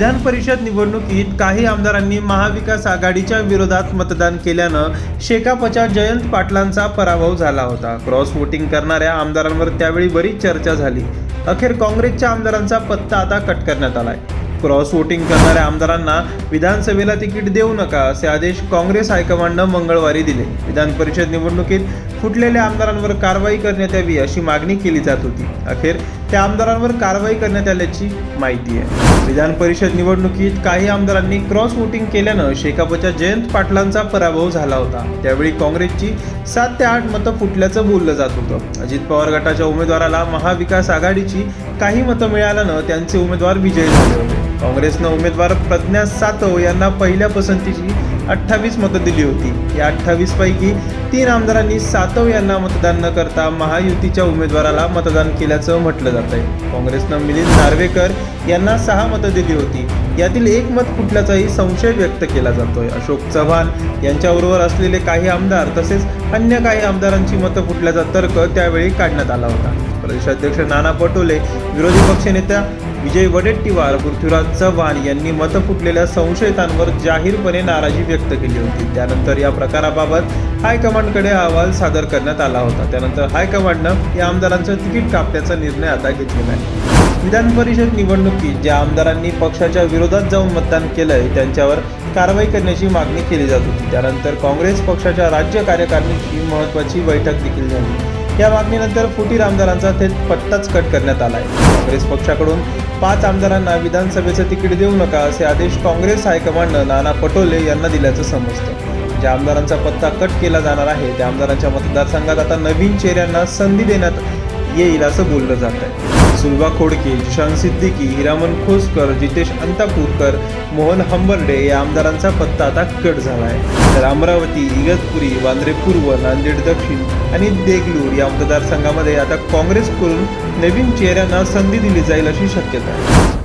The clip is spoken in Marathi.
विधान परिषद निवडणुकीत काही आमदारांनी महाविकास आघाडीच्या विरोधात मतदान केल्यानं शेकापच्या जयंत पाटलांचा पराभव झाला होता. क्रॉस वोटिंग करणाऱ्या आमदारांवर त्यावेळी बरीच चर्चा झाली. अखेर काँग्रेसच्या आमदारांचा पत्ता आता कट करण्यात आलाय. क्रॉस वोटिंग करणाऱ्या आमदारांना विधानसभेला तिकीट देऊ नका असे आदेश काँग्रेस हायकमांडनं मंगळवारी दिले. विधान परिषद निवडणुकीत फुटलेल्या आमदारांवर कारवाई करण्यात यावी अशी मागणी केली जात होती. अखेर त्या आमदारांवर कारवाई करण्यात आल्याची माहिती आहे. विधान परिषद निवडणुकीत काही आमदारांनी क्रॉस वोटिंग केल्यानं शेकापच्या जयंत पाटलांचा पराभव झाला होता. त्यावेळी काँग्रेसची सात ते आठ मतं फुटल्याचं बोललं जात होतं. अजित पवार गटाच्या उमेदवाराला महाविकास आघाडीची काही मतं मिळाल्यानं त्यांचे उमेदवार विजयी झाले होते. काँग्रेसनं उमेदवार प्रज्ञा सातव यांना पहिल्या पसंतीची अठ्ठावीस मतं दिली होती. या अठ्ठावीस पैकी तीन आमदारांनी सातव यांना मतदान न करता महायुतीच्या उमेदवाराला मतदान केल्याचं म्हटलं जात आहे काँग्रेसनं मिलिंद नार्वेकर यांना सहा मतं दिली होती. यातील एक मत फुटल्याचाही संशय व्यक्त केला जातोय. अशोक चव्हाण यांच्याबरोबर असलेले काही आमदार तसेच अन्य काही आमदारांची मतं फुटल्याचा तर्क त्यावेळी काढण्यात आला होता. प्रदेशाध्यक्ष नाना पटोले विरोधी पक्षनेत्या विजय वडेट्टीवार पृथ्वीराज चव्हाण यांनी मतं फुटलेल्या संशयितांवर जाहीरपणे नाराजी व्यक्त केली होती. त्यानंतर या प्रकाराबाबत हायकमांडकडे अहवाल सादर करण्यात आला होता. त्यानंतर हायकमांडनं या आमदारांचं तिकीट कापण्याचा निर्णय आता घेतलेला आहे. विधान परिषद निवडणुकीत ज्या आमदारांनी पक्षाच्या विरोधात जाऊन मतदान केलंय त्यांच्यावर कारवाई करण्याची मागणी केली जात होती. त्यानंतर काँग्रेस पक्षाच्या राज्य कार्यकारिणीची महत्त्वाची बैठक देखील झाली. या मागणीनंतर फुटीर आमदारांचा थेट पत्ताच कट करण्यात आलाय. काँग्रेस पक्षाकडून पाच आमदारांना विधानसभेचं तिकीट देऊ नका असे आदेश काँग्रेस हायकमांडनं नाना पटोले यांना दिल्याचं समजतं. ज्या आमदारांचा पत्ता कट केला जाणार आहे त्या आमदारांच्या मतदारसंघात आता नवीन चेहऱ्यांना संधी देण्यात येईल असं बोललं जात आहे सुलभा खोडके जिशान सिद्दीकी हिरामन खोसकर जितेश अंतापूरकर मोहन हंबर्डे या आमदारांचा पत्ता आता कट झाला आहे तर अमरावती इगतपुरी वांद्रे पूर्व नांदेड दक्षिण आणि देगलूर या मतदारसंघामध्ये आता काँग्रेसकडून नवीन चेहऱ्यांना संधी दिली जाईल अशी शक्यता आहे.